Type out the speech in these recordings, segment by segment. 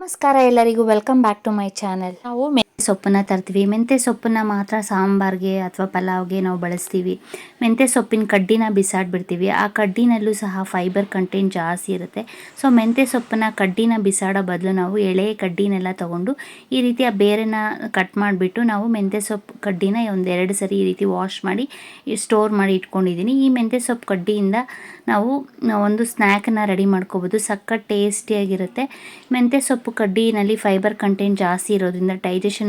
ನಮಸ್ಕಾರ ಎಲ್ಲರಿಗೂ welcome back to my channel ನಾವು ಸೊಪ್ಪನ್ನ ತರ್ತೀವಿ. ಮೆಂತ್ಯ ಸೊಪ್ಪನ್ನ ಮಾತ್ರ ಸಾಂಬಾರ್ಗೆ ಅಥವಾ ಪಲಾವ್ಗೆ ನಾವು ಬಳಸ್ತೀವಿ. ಮೆಂತ್ಯ ಸೊಪ್ಪಿನ ಕಡ್ಡಿನ ಬಿಸಾಡ್ಬಿಡ್ತೀವಿ. ಆ ಕಡ್ಡಿನಲ್ಲೂ ಸಹ ಫೈಬರ್ ಕಂಟೆಂಟ್ ಜಾಸ್ತಿ ಇರುತ್ತೆ. ಸೊ ಮೆಂತ್ಯ ಸೊಪ್ಪನ್ನ ಕಡ್ಡಿನ ಬಿಸಾಡೋ ಬದಲು ನಾವು ಎಳೆ ಕಡ್ಡಿನೆಲ್ಲ ತೊಗೊಂಡು ಈ ರೀತಿ ಆ ಬೇರೆನ ಕಟ್ ಮಾಡಿಬಿಟ್ಟು ನಾವು ಮೆಂತ್ಯ ಸೊಪ್ಪು ಕಡ್ಡಿನ ಒಂದೆರಡು ಸರಿ ಈ ರೀತಿ ವಾಶ್ ಮಾಡಿ ಸ್ಟೋರ್ ಮಾಡಿ ಇಟ್ಕೊಂಡಿದ್ದೀನಿ ಈ ಮೆಂತ್ಯ ಸೊಪ್ಪು ಕಡ್ಡಿಯಿಂದ ನಾವು ಒಂದು ಸ್ನ್ಯಾಕನ್ನು ರೆಡಿ ಮಾಡ್ಕೋಬೋದು. ಸಕ್ಕ ಟೇಸ್ಟಿಯಾಗಿರುತ್ತೆ ಮೆಂತ್ಯ ಸೊಪ್ಪು ಕಡ್ಡಿನಲ್ಲಿ ಫೈಬರ್ ಕಂಟೆಂಟ್ ಜಾಸ್ತಿ ಇರೋದ್ರಿಂದ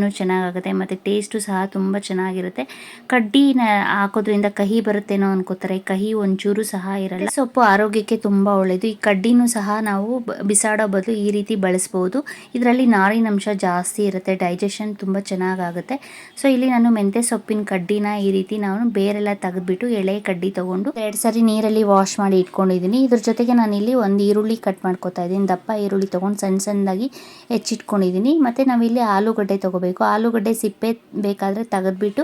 ಡೈಜೆಷನ್ನು ಚೆನ್ನಾಗಾಗುತ್ತೆ ಮತ್ತು ಟೇಸ್ಟು ಸಹ ತುಂಬ ಚೆನ್ನಾಗಿರುತ್ತೆ. ಕಡ್ಡಿನ ಹಾಕೋದ್ರಿಂದ ಕಹಿ ಬರುತ್ತೇನೋ ಅನ್ಕೋತಾರೆ, ಕಹಿ ಒಂಚೂರು ಸಹ ಇರಲ್ಲ. ಸೊಪ್ಪು ಆರೋಗ್ಯಕ್ಕೆ ತುಂಬ ಒಳ್ಳೆಯದು ಈ ಕಡ್ಡಿನೂ ಸಹ ನಾವು ಬಿಸಾಡೋ ಬದಲು ಈ ರೀತಿ ಬಳಸ್ಬೋದು. ಇದರಲ್ಲಿ ನಾರಿನಂಶ ಜಾಸ್ತಿ ಇರುತ್ತೆ ಡೈಜೆಷನ್ ತುಂಬ ಚೆನ್ನಾಗಾಗುತ್ತೆ. ಸೊ ಇಲ್ಲಿ ನಾನು ಮೆಂತ್ಯ ಸೊಪ್ಪಿನ ಕಡ್ಡಿನ ಈ ರೀತಿ ನಾನು ಬೇರೆಲ್ಲ ತೆಗೆದ್ಬಿಟ್ಟು ಎಳೆ ಕಡ್ಡಿ ತೊಗೊಂಡು ಎರಡು ಸಾರಿ ನೀರಲ್ಲಿ ವಾಶ್ ಮಾಡಿ ಇಟ್ಕೊಂಡಿದ್ದೀನಿ. ಇದ್ರ ಜೊತೆಗೆ ನಾನು ಇಲ್ಲಿ ಒಂದು ಈರುಳ್ಳಿ ಕಟ್ ಮಾಡ್ಕೊತಾ ಇದ್ದೀನಿ. ದಪ್ಪ ಈರುಳ್ಳಿ ತೊಗೊಂಡು ಸಣ್ಣ ಸಣ್ಣದಾಗಿ ಹೆಚ್ಚಿಟ್ಕೊಂಡಿದ್ದೀನಿ. ಮತ್ತು ನಾವಿಲ್ಲಿ ಆಲೂಗಡ್ಡೆ ತೊಗೋಬೇಕು. ಆಲೂಗಡ್ಡೆ ಸಿಪ್ಪೆ ಬೇಕಾದರೆ ತೆಗೆದ್ಬಿಟ್ಟು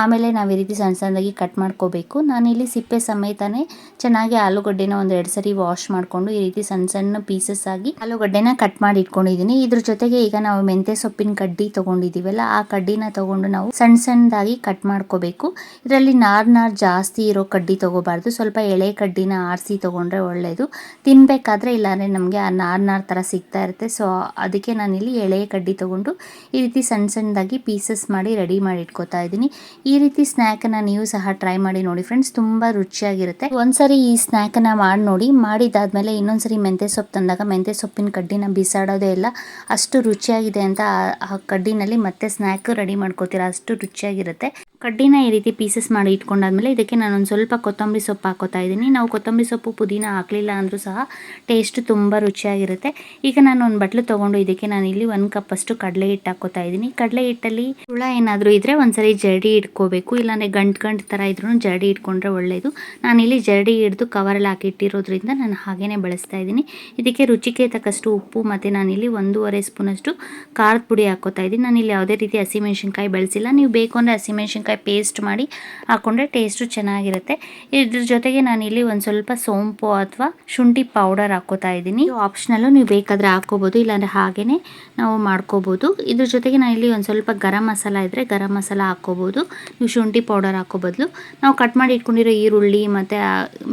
ಆಮೇಲೆ ನಾವು ಈ ರೀತಿ ಸಣ್ಣ ಸಣ್ಣದಾಗಿ ಕಟ್ ಮಾಡ್ಕೋಬೇಕು. ನಾನಿಲ್ಲಿ ಸಿಪ್ಪೆ ಸಮೇತನೇ ಚೆನ್ನಾಗಿ ಆಲೂಗಡ್ಡೆನ ಒಂದು ಎರಡು ಸರಿ ವಾಶ್ ಮಾಡಿಕೊಂಡು ಈ ರೀತಿ ಸಣ್ಣ ಸಣ್ಣ ಪೀಸಸ್ ಆಗಿ ಆಲೂಗಡ್ಡೆನ ಕಟ್ ಮಾಡಿ ಇಟ್ಕೊಂಡಿದ್ದೀನಿ ಇದ್ರ ಜೊತೆಗೆ ಈಗ ನಾವು ಮೆಂತ್ಯ ಸೊಪ್ಪಿನ ಕಡ್ಡಿ ತೊಗೊಂಡಿದ್ದೀವಲ್ಲ ಆ ಕಡ್ಡಿನ ತೊಗೊಂಡು ನಾವು ಸಣ್ಣ ಸಣ್ಣದಾಗಿ ಕಟ್ ಮಾಡ್ಕೋಬೇಕು. ಇದರಲ್ಲಿ ನಾರ್ ನಾರ್ ಜಾಸ್ತಿ ಇರೋ ಕಡ್ಡಿ ತೊಗೋಬಾರ್ದು. ಸ್ವಲ್ಪ ಎಳೆ ಕಡ್ಡಿನ ಆರಿಸಿ ತೊಗೊಂಡ್ರೆ ಒಳ್ಳೆಯದು ತಿನ್ನಬೇಕಾದ್ರೆ ಇಲ್ಲಾಂದರೆ ನಮಗೆ ಆ ನಾರ್ ನಾರ್ ಥರ ಸಿಗ್ತಾ ಇರುತ್ತೆ. ಸೊ ಅದಕ್ಕೆ ನಾನಿಲ್ಲಿ ಎಳೆ ಕಡ್ಡಿ ತೊಗೊಂಡು ಈ ರೀತಿ ಸಣ್ಣ ಸಣ್ಣದಾಗಿ ಪೀಸಸ್ ಮಾಡಿ ರೆಡಿ ಮಾಡಿ ಇಟ್ಕೋತಾ ಇದ್ದೀನಿ. ಈ ರೀತಿ ಸ್ನ್ಯಾಕನ್ನು ನೀವು ಸಹ ಟ್ರೈ ಮಾಡಿ ನೋಡಿ ಫ್ರೆಂಡ್ಸ್ ತುಂಬ ರುಚಿಯಾಗಿರುತ್ತೆ. ಒಂದ್ಸರಿ ಈ ಸ್ನ್ಯಾಕನ್ನು ಮಾಡಿ ನೋಡಿ ಮಾಡಿದಾದ್ಮೇಲೆ ಇನ್ನೊಂದ್ಸರಿ ಮೆಂತ್ಯ ಸೊಪ್ಪು ತಂದಾಗ ಮೆಂತ್ಯ ಸೊಪ್ಪಿನ ಕಡ್ಡಿನ ಬಿಸಾಡೋದೇ ಇಲ್ಲ. ಅಷ್ಟು ರುಚಿಯಾಗಿದೆ ಅಂತ ಆ ಕಡ್ಡಿನಲ್ಲಿ ಮತ್ತೆ ಸ್ನ್ಯಾಕ್ ರೆಡಿ ಮಾಡ್ಕೋತೀರಾ, ಅಷ್ಟು ರುಚಿಯಾಗಿರುತ್ತೆ. ಕಡ್ಡಿನ ಈ ರೀತಿ ಪೀಸಸ್ ಮಾಡಿ ಇಟ್ಕೊಂಡಾದ್ಮೇಲೆ ಇದಕ್ಕೆ ನಾನೊಂದು ಸ್ವಲ್ಪ ಕೊತ್ತಂಬರಿ ಸೊಪ್ಪು ಹಾಕೋತಾ ಇದ್ದೀನಿ. ನಾವು ಕೊತ್ತಂಬರಿ ಸೊಪ್ಪು ಪುದೀನ ಹಾಕಲಿಲ್ಲ ಅಂದರೂ ಸಹ ಟೇಸ್ಟ್ ತುಂಬ ರುಚಿಯಾಗಿರುತ್ತೆ. ಈಗ ನಾನು ಒಂದು ಬಟ್ಲು ತೊಗೊಂಡು ಇದಕ್ಕೆ ನಾನು ಇಲ್ಲಿ ಒಂದು ಕಪ್ ಅಷ್ಟು ಕಡಲೆ ಹಿಟ್ಟು ಹಾಕೋತಾ ಇದ್ದೀನಿ. ಕಡಲೆ ಹಿಟ್ಟಲ್ಲಿ ಹುಳ ಏನಾದರೂ ಇದ್ದರೆ ಒಂದ್ಸರಿ ಜರಡಿ ಇಟ್ಕೋಬೇಕು. ಇಲ್ಲಾಂದರೆ ಗಂಟು ಗಂಟು ಥರ ಇದ್ರೂ ಜರಡಿ ಇಟ್ಕೊಂಡ್ರೆ ಒಳ್ಳೆಯದು ನಾನಿಲ್ಲಿ ಜರಡಿ ಹಿಡಿದು ಕವರಲ್ಲಿ ಹಾಕಿಟ್ಟಿರೋದ್ರಿಂದ ನಾನು ಹಾಗೇ ಬಳಸ್ತಾ ಇದ್ದೀನಿ. ಇದಕ್ಕೆ ರುಚಿಗೆ ತಕ್ಕಷ್ಟು ಉಪ್ಪು ಮತ್ತು ನಾನಿಲ್ಲಿ ಒಂದೂವರೆ ಸ್ಪೂನಷ್ಟು ಖಾರದ ಪುಡಿ ಹಾಕೋತಾ ಇದ್ದೀನಿ. ಇಲ್ಲಿ ಯಾವುದೇ ರೀತಿ ಹಸಿಮೆಣ್ಸಿನ್ಕಾಯಿ ಬಳಸಿಲ್ಲ. ನೀವು ಬೇಕು ಅಂದರೆ ಹಸಿಮೆಣ್ಸಿನ್ಕಾಯಿ ಪೇಸ್ಟ್ ಮಾಡಿ ಹಾಕ್ಕೊಂಡ್ರೆ ಟೇಸ್ಟು ಚೆನ್ನಾಗಿರುತ್ತೆ. ಇದ್ರ ಜೊತೆಗೆ ನಾನಿಲ್ಲಿ ಒಂದು ಸ್ವಲ್ಪ ಸೋಂಪು ಅಥವಾ ಶುಂಠಿ ಪೌಡರ್ ಹಾಕೋತಾ ಇದ್ದೀನಿ. ಆಪ್ಷನಲ್ಲು ನೀವು ಬೇಕಾದರೆ ಹಾಕೋಬೋದು, ಇಲ್ಲಾಂದರೆ ಹಾಗೇ ನಾವು ಮಾಡ್ಕೋಬೋದು. ಇದ್ರ ಜೊತೆಗೆ ನಾನು ಇಲ್ಲಿ ಒಂದು ಸ್ವಲ್ಪ ಗರಂ ಮಸಾಲ ಇದ್ದರೆ ಗರಂ ಮಸಾಲ ಹಾಕ್ಕೋಬೋದು ನೀವು ಶುಂಠಿ ಪೌಡರ್ ಹಾಕೋ ಬದಲು. ನಾವು ಕಟ್ ಮಾಡಿ ಇಟ್ಕೊಂಡಿರೋ ಈರುಳ್ಳಿ ಮತ್ತು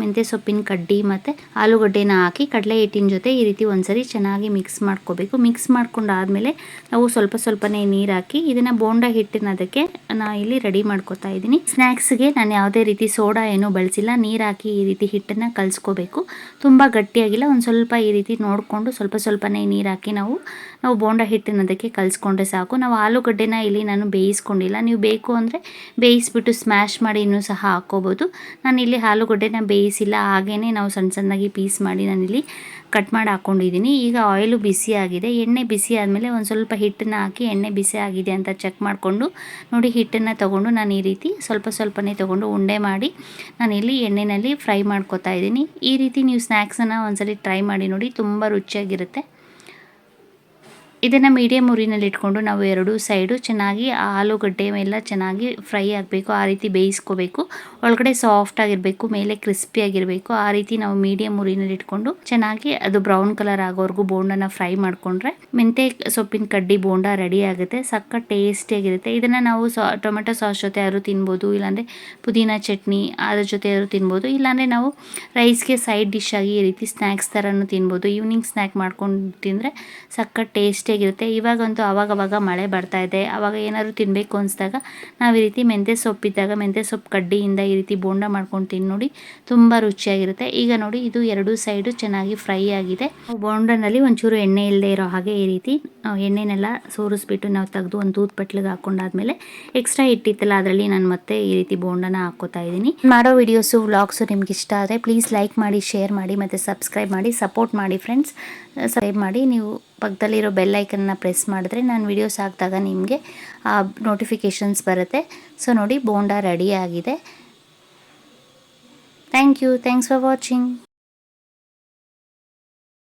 ಮೆಂತ್ಯ ಸೊಪ್ಪಿನ ಕಡ್ಡಿ ಮತ್ತು ಆಲೂಗಡ್ಡೆನ ಹಾಕಿ ಕಡಲೆ ಹಿಟ್ಟಿನ ಜೊತೆ ಈ ರೀತಿ ಒಂದ್ಸರಿ ಚೆನ್ನಾಗಿ ಮಿಕ್ಸ್ ಮಾಡ್ಕೋಬೇಕು. ಮಿಕ್ಸ್ ಮಾಡ್ಕೊಂಡಾದಮೇಲೆ ನಾವು ಸ್ವಲ್ಪ ಸ್ವಲ್ಪನೇ ನೀರು ಹಾಕಿ ಇದನ್ನು ಬೋಂಡ ಹಿಟ್ಟಿನ ಅದಕ್ಕೆ ನಾ ಇಲ್ಲಿ ರೆಡಿ ಮಾಡ್ಕೋತಾ ಇದ್ದೀನಿ. ಸ್ನ್ಯಾಕ್ಸ್ಗೆ ನಾನು ಯಾವುದೇ ರೀತಿ ಸೋಡಾ ಏನೂ ಬಳಸಿಲ್ಲ. ನೀರು ಹಾಕಿ ಈ ರೀತಿ ಹಿಟ್ಟನ್ನು ಕಲಿಸ್ಕೋಬೇಕು. ತುಂಬ ಗಟ್ಟಿಯಾಗಿಲ್ಲ. ಒಂದು ಸ್ವಲ್ಪ ಈ ರೀತಿ ನೋಡಿಕೊಂಡು ಸ್ವಲ್ಪ ಸ್ವಲ್ಪನೇ ನೀರು ಹಾಕಿ ನಾವು ನಾವು ಬೋಂಡ ಹಿಟ್ಟಿನ ಅದಕ್ಕೆ ಕಲಿಸ್ಕೊಂಡ್ರೆ ಸಾಕು. ನಾವು ಆಲೂಗಡ್ಡೆನ ಇಲ್ಲಿ ನಾನು ಬೇಯಿಸ್ಕೊಂಡಿಲ್ಲ. ನೀವು ಬೇಕು ಅಂದರೆ ಬೇಯಿಸ್ಬಿಟ್ಟು ಸ್ಮ್ಯಾಶ್ ಮಾಡಿ ಇನ್ನೂ ಸಹ ಹಾಕ್ಕೋಬೋದು. ನಾನು ಇಲ್ಲಿ ಆಲೂಗಡ್ಡೆನ ಬೇಯಿಸಿಲ್ಲ. ಹಾಗೇ ನಾವು ಸಣ್ಣ ಸಣ್ಣದಾಗಿ ಪೀಸ್ ಮಾಡಿ ನಾನಿಲ್ಲಿ ಕಟ್ ಮಾಡಿ ಹಾಕ್ಕೊಂಡಿದ್ದೀನಿ ಈಗ ಆಯಿಲು ಬಿಸಿ ಆಗಿದೆ. ಎಣ್ಣೆ ಬಿಸಿ ಆದಮೇಲೆ ಒಂದು ಸ್ವಲ್ಪ ಹಿಟ್ಟನ್ನು ಹಾಕಿ ಎಣ್ಣೆ ಬಿಸಿ ಆಗಿದೆ ಅಂತ ಚೆಕ್ ಮಾಡಿಕೊಂಡು ನೋಡಿ ಹಿಟ್ಟನ್ನು ತೊಗೊಂಡು ನಾನು ಈ ರೀತಿ ಸ್ವಲ್ಪ ಸ್ವಲ್ಪನೇ ತೊಗೊಂಡು ಉಂಡೆ ಮಾಡಿ ನಾನಿಲ್ಲಿ ಎಣ್ಣೆಯಲ್ಲಿ ಫ್ರೈ ಮಾಡ್ಕೊತಾ ಇದ್ದೀನಿ. ಈ ರೀತಿ ನೀವು ಸ್ನ್ಯಾಕ್ಸನ್ನು ಒಂದ್ಸಲಿ ಟ್ರೈ ಮಾಡಿ ನೋಡಿ ತುಂಬ ರುಚಿಯಾಗಿರುತ್ತೆ. ಇದನ್ನು ಮೀಡಿಯಮ್ ಉರಿನಲ್ಲಿ ಇಟ್ಕೊಂಡು ನಾವು ಎರಡು ಸೈಡು ಚೆನ್ನಾಗಿ ಆಲೂಗಡ್ಡೆ ಎಲ್ಲ ಚೆನ್ನಾಗಿ ಫ್ರೈ ಆಗಬೇಕು, ಆ ರೀತಿ ಬೇಯಿಸ್ಕೋಬೇಕು. ಒಳಗಡೆ ಸಾಫ್ಟ್ ಆಗಿರಬೇಕು, ಮೇಲೆ ಕ್ರಿಸ್ಪಿ ಆಗಿರಬೇಕು. ಆ ರೀತಿ ನಾವು ಮೀಡಿಯಮ್ ಉರಿನಲ್ಲಿ ಇಟ್ಕೊಂಡು ಚೆನ್ನಾಗಿ ಅದು ಬ್ರೌನ್ ಕಲರ್ ಆಗೋವರೆಗೂ ಬೋಂಡನ ಫ್ರೈ ಮಾಡಿಕೊಂಡ್ರೆ ಮೆಂತೆ ಸೊಪ್ಪಿನ ಕಡ್ಡಿ ಬೋಂಡ ರೆಡಿ ಆಗುತ್ತೆ, ಸಕ್ಕ ಟೇಸ್ಟಿಯಾಗಿರುತ್ತೆ ಇದನ್ನು ನಾವು ಸಾ, ಟೊಮೆಟೊ ಸಾಸ್ ಜೊತೆ ಯಾರು ತಿನ್ಬೋದು, ಇಲ್ಲಾಂದರೆ ಪುದೀನ ಚಟ್ನಿ ಅದ್ರ ಜೊತೆ ಯಾರು ತಿನ್ಬೋದು, ಇಲ್ಲಾಂದರೆ ನಾವು ರೈಸ್ಗೆ ಸೈಡ್ ಡಿಶ್ ಆಗಿ ಈ ರೀತಿ ಸ್ನ್ಯಾಕ್ಸ್ ಥರನೂ ತಿನ್ಬೋದು. ಈವ್ನಿಂಗ್ ಸ್ನ್ಯಾಕ್ ಮಾಡ್ಕೊಂಡು ತಿಂದರೆ ಸಕ್ಕ ಟೇಸ್ಟಿ ಆಗಿರುತ್ತೆ ಇವಾಗಂತೂ ಅವಾಗವಾಗ ಮಳೆ ಬರ್ತಾ ಇದೆ. ಅವಾಗ ಏನಾದರೂ ತಿನ್ನಬೇಕು ಅನಿಸಿದಾಗ ನಾವು ಈ ರೀತಿ ಮೆಂತ್ಯ ಸೊಪ್ಪಿದ್ದಾಗ ಮೆಂತ್ಯ ಸೊಪ್ಪು ಕಡ್ಡಿಯಿಂದ ಈ ರೀತಿ ಬೋಂಡ ಮಾಡ್ಕೊಂಡು ತಿಂದು ನೋಡಿ ತುಂಬ ರುಚಿಯಾಗಿರುತ್ತೆ. ಈಗ ನೋಡಿ ಇದು ಎರಡು ಸೈಡು ಚೆನ್ನಾಗಿ ಫ್ರೈ ಆಗಿದೆ. ಬೋಂಡನಲ್ಲಿ ಒಂಚೂರು ಎಣ್ಣೆ ಇಲ್ಲದೆ ಇರೋ ಹಾಗೆ ಈ ರೀತಿ ಎಣ್ಣೆನೆಲ್ಲ ಸೋರಿಸ್ಬಿಟ್ಟು ನಾವು ತೆಗೆದು ಒಂದು ತೂತ್ ಪಟ್ಲಿಗೆ ಹಾಕೊಂಡಾದ್ಮೇಲೆ ಎಕ್ಸ್ಟ್ರಾ ಇಟ್ಟಿತ್ತಲ್ಲ ಅದರಲ್ಲಿ ನಾನು ಮತ್ತೆ ಈ ರೀತಿ ಬೋಂಡನ ಹಾಕೋತಾ ಇದ್ದೀನಿ. ಮಾಡೋ ವಿಡಿಯೋಸು, ವ್ಲಾಗ್ಸು ನಿಮ್ಗೆ ಇಷ್ಟ ಆದರೆ ಪ್ಲೀಸ್ ಲೈಕ್ ಮಾಡಿ ಶೇರ್ ಮಾಡಿ ಮತ್ತು ಸಬ್ಸ್ಕ್ರೈಬ್ ಮಾಡಿ ಸಪೋರ್ಟ್ ಮಾಡಿ ಫ್ರೆಂಡ್ಸ್ ಸಬ್ಸ್ಕ್ರೈಬ್ ಮಾಡಿ, ನೀವು ಪಕ್ಕದಲ್ಲಿರೋ ಬೆಲ್ ಐಕನ್ನ ಪ್ರೆಸ್ ಮಾಡಿದ್ರೆ ನಾನು ವಿಡಿಯೋಸ್ ಹಾಕಿದಾಗ ನಿಮಗೆ, ಆ ನೋಟಿಫಿಕೇಷನ್ಸ್ ಬರುತ್ತೆ. ಸೊ ನೋಡಿ, ಬೋಂಡಾ ರೆಡಿ ಆಗಿದೆ. Thank you thanks for watching